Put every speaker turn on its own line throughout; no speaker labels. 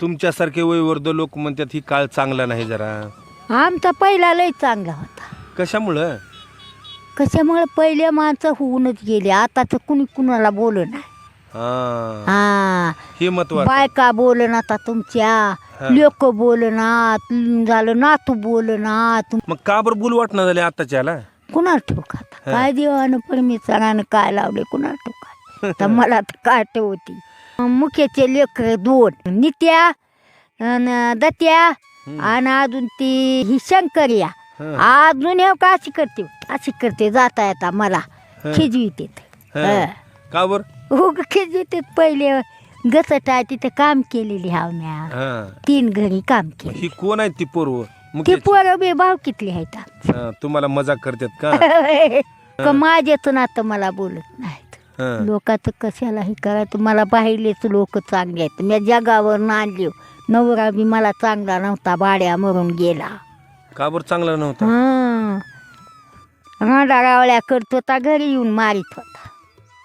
तुमच्यासारखे वयवर्ध लोक म्हणतात ही काळ चांगला नाही जरा.
आमचा पहिला लय चांगला होता.
कशामुळं?
कशामुळे? पहिले माणसं होऊनच गेले. आता तर कुणी कुणाला बोल नाही.
हा.
हा.
हे महत्वाचं
बायका बोलन आता तुमच्या. लोक बोलनात झालं नातू बोलनात
मग का बरं बोल वाटणं झाले आताच्याला
कुणा ठोक आता? काय देवानं परमेश्वरानं काय लावले कुणा ठोका? तर मला तर काय ठेवती मुख्याचे लेख दोन. नित्या अन दत्या आणि अजून ती ही शंकर्या. अजून हे का अशी करते? अशी करते जाता येता मला. खिजवीते
हं. का बर?
हो खिजवीते पहिले घसट आहे तिथे काम केलेली हाव म्या. तीन घरी काम केले.
ही कोण आहे ती पोरव
ती पोरं बी भाव कितली आहेत
तुम्हाला मजाक करतात का?
माझेच नातं मला बोलत नाहीत
हं.
लोकांचं कशालाही करायचं मला पाहिलेच लोक चांगले आहेत. मी जगावर नांदले नवरा बी मला चांगला नव्हता भाड्या मरून गेला.
का बरं चांगला नव्हता?
हा. राडारावळ्या करत होता घरी येऊन मारित होता.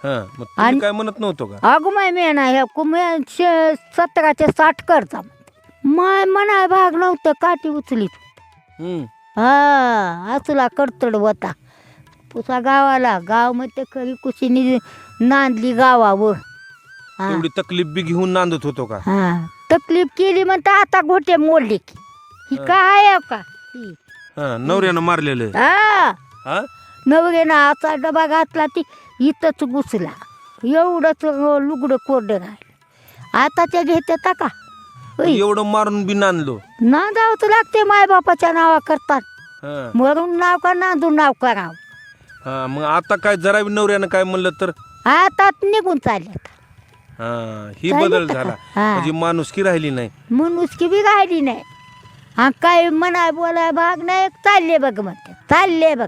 हा मग तुम्ही
आणि-
काय म्हणत नव्हतो का?
अगो माय मी ना ह्या कुम्या सतराचे साठ करता. माय म्हणा भाग नव्हतं काठी उचलीत.
हम्म.
हा असला कडतड होता. पुसा गावाला गावमध्ये खरी कुशीनी नांदली गावावर. हा.
एवढी तकलीफ बी घेऊन नांदत होतो का?
हा. तकलीफ केली म्हणता आता घोटे मोडले की. ही काय आहे का? ही.
हा नवऱ्यानं मारलेलं.
हा.
हा?
नवऱ्यानं असा डबा घातला ती इथंच घुसला. एवढंच लुगडं कोरडं राहिलं. आताच्या घेतात का? होय.
एवढं मारून बी नांदलो.
ना जावंच लागते मायबापाच्या नावा करतात
हा.
मरून नाव का नांदून नाव करावं?
हा मग आता काय जरा बी नवऱ्यानं काय म्हणलं तर?
आता निघून चालल्यात.
हा ही बदल झाला.
का? हा.
म्हणजे माणुसकी राहिली नाही.
मनुष्की बी राहिली नाही. हा काय म्हणाय बोलाय भाग नाही. चालले बघ म्हणते. चालले बग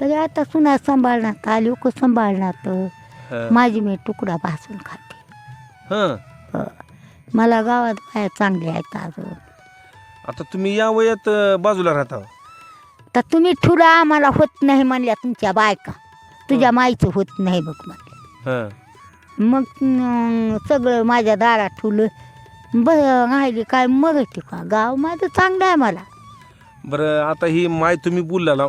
तरी आता सुना सांभाळणार आली लोक सांभाळणार तर
हा.
माझी मी तुकडा भासून खाते.
हा.
हो. मला गावात बाया चांगले आहेत अजून.
आता तुम्ही या वयात अं, बाजूला राहता
तर तुम्ही ठुला आम्हाला होत नाही म्हणल्या तुमच्या बायका. तुझ्या माईचं होत नाही बघ म्हणले
हा.
मग अं, सगळं माझ्या दारात ठुलं. बरं राहिली काय मग का? गाव माझं चांगलं आहे मला.
बरं आता ही माय तुम्ही बोलला लाव.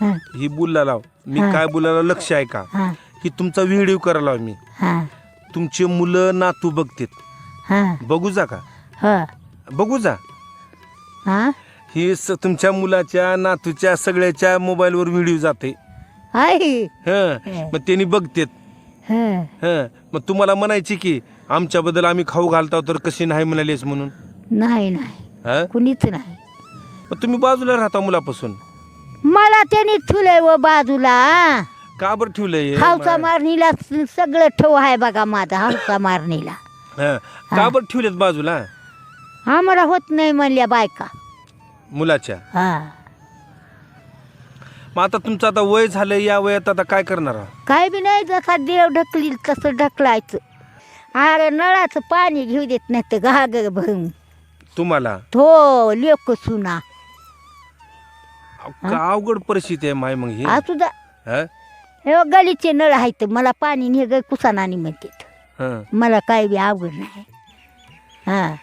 हां.
ही बोलला लाव. मी
हा.
काय बोलायला लक्ष आहे का?
हां.
ही तुमचा व्हिडिओ करायला लाव मी.
हां.
तुमचे मुलं नातू बघतेत.
हां.
बघू जा का?
हां.
बघू जा.
हां?
ही स तुमच्या मुलाच्या नातूच्या सगळ्याच्या मोबाईलवर व्हिडिओ जाते.
आहे.
हं. मग त्यांनी बघतेत.
हं.
हं. मग तुम्हाला म्हणायची की आमच्याबद्दल आम्ही खाऊ घालतो तर कशी नाही म्हणालीस म्हणून?
नाही नाही.
हं?
कुणीच नाही.
मग तुम्ही बाजूला राहता मुलापासून.
मला त्यांनी ठुलंय व बाजूला.
का बरं ठेवलंय
हावसा मारणीला स- सगळं ठेव आहे बघा माझा हावसा मारणीला.
हं. का बरं ठेवलेत बाजूला?
आम्हाला होत नाही म्हणल्या बायका.
मुलाच्या?
हा.
मग आता तुमचं आता वय झालं या वयात आता काय करणार आहात?
काय बी नाही जसा देव ढकलील तसं ढकलायचं. अरे नळाचं पाणी घेऊ देत नाही तर घागर भरून.
तुम्हाला?
तो लेक सुना.
का अवघड परिस्थिती आहे माय मग ही?
असू द्या
हं?
हे गलीचे नळ आहेत मला पाणी निघ कुसानानी म्हणतात.
हं.
मला काय बी अवघड नाही. हा.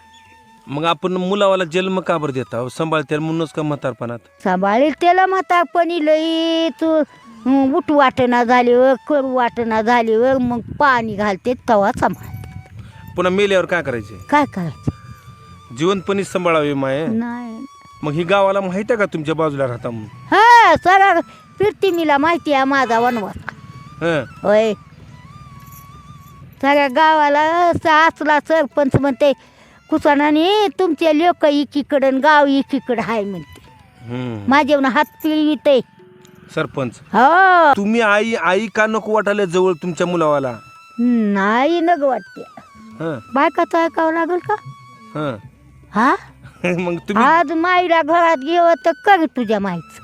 मग आपण मुलावाला जन्म का बरं देता सांभाळते म्हणूनच का म्हातारपणात?
सांभाळेल त्याला म्हातारपणी लई तू हं, उठ वाटणा झालीवर करू वाटणा झालीवर मग पाणी घालते तवा सांभाळते.
पुन्हा मेल्यावर काय करायचे?
काय करायचं?
जिवंतपणीच सांभाळावे माय.
नाही.
मग ही गावाला माहिती आहे का तुमच्या बाजूला राहता म्हणून?
हा सगळं फिरती मीला माहिती आहे माझा वनवास.
हं.
होय. सगळ्या गावाला असला सरपंच म्हणते कुसानाने तुमचे लोक एकीकडं गाव एकीकडं आहे म्हणते.
हं.
माझ्या हात पिळविते
सरपंच.
हो.
तुम्ही आई आई का नको वाटायला जवळ तुमच्या मुलावाला?
नाही नग वाटते.
हं.
बायकाचं ऐकावं लागेल का?
हं.
हा?
मग तुम्ही
आज माईला घरात घेव तर कर तुझ्या माईच?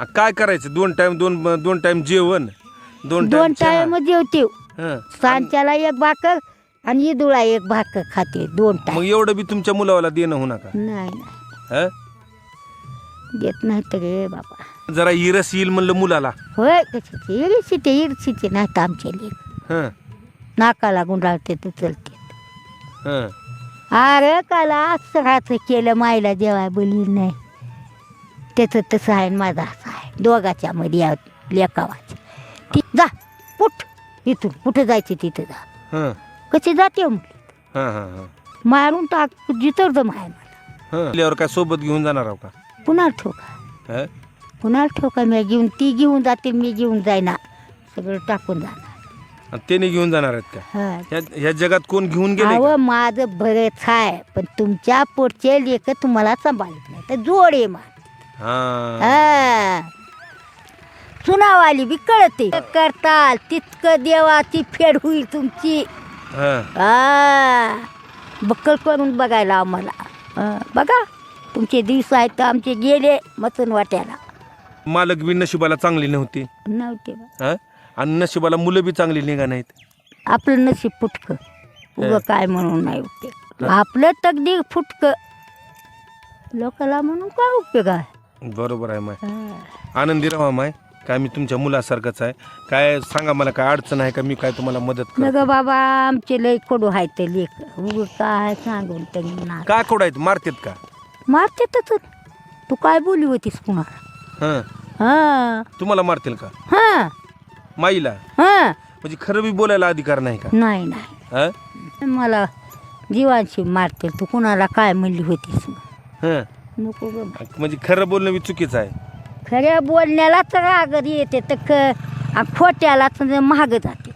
आ, काय करायचं? दोन टाइम दोन दोन टाइम जेवण दोन
दोन. टाइम जेवते. सांच्याला एक भाकर आणि ईदुळा एक भाकर खाते दोन
मग एवढं बी तुमच्या मुलावाला देणं होऊ नका.
नाही नाही.
हं?
देत नाही तर रे बाबा.
जरा इरस येईल म्हणलं मुलाला.
होय कशाचे इरशीचे इरशीचे नाहीत आमचे लेख
हं.
नाका लागून राहते तर चलते.
हं.
अरे काल असं केलं मायला जेव्हा बोली नाही. त्याचं तसं आहे आणि माझं असं आहे. दोघाच्या मध्ये या लेकावाच्या. ती जा पुठ. इथून कुठं जायचं तिथं जा.
हं.
कशी जाते हो
हां हां हां.
मारून टाक जितरदम आहे मला.
हं. काय सोबत घेऊन जाणार आहो का?
पुन्हा ठोका
हं?
पुन्हा ठोका मी घेऊन ती घेऊन जाते मी घेऊन जाईना. सगळं टाकून जाणार.
आणि त्याने घेऊन जाणार आहेत का?
हा.
ह्या ह्या जगात कोण घेऊन गेले
अहो माझं बरंच आहे पण तुमच्या पुढचे लेख तुम्हाला सांभाळत नाही. तर जोड आहे मा सुनावाली बी कळते. करताल तितकं देवाची फेड होईल तुमची.
हां.
बक्कल करून बघायला आम्हाला. हा, बघा तुमचे दिवस आहेत तर आमचे गेले मचून वाट्याला.
मालक बी नशिबाला चांगली नव्हती.
नव्हते बा.
हं? आणि नशिबाला मुलं बी चांगली निघा नाहीत.
आपलं नशीब फुटकं. उगं काय म्हणून नाही उपयोग. आपलं तकदीर फुटकं. लोकाला म्हणून काय उपयोग आहे?
बरोबर आहे माय.
हा.
आनंदी राहा माय. काय मी तुमच्या मुलासारखंच आहे. काय सांगा मला काय अडचण आहे का? मी काय तुम्हाला मदत
नग बाबा आमचे लय कडू आहे ते लेख काय सांगून तरी ना.
काय खोड आहेत? मारतात का?
मारते तू काय बोली होतीस कुणाला?
हं.
हा.
तुम्हाला मारतील का?
हा.
माईला?
हा.
म्हणजे खरं बी बोलायला अधिकार नाही का?
नाही नाही.
हं?
मला जीवांशी मारते तू कुणाला काय म्हणली होतीस?
हं.
नको ग
म्हणजे खरं बोलणं बी चुकीचं आहे.
खऱ्या बोलण्याला तर राग येते तर ख खोट्यालाच खोट्याला तर महाग जाते.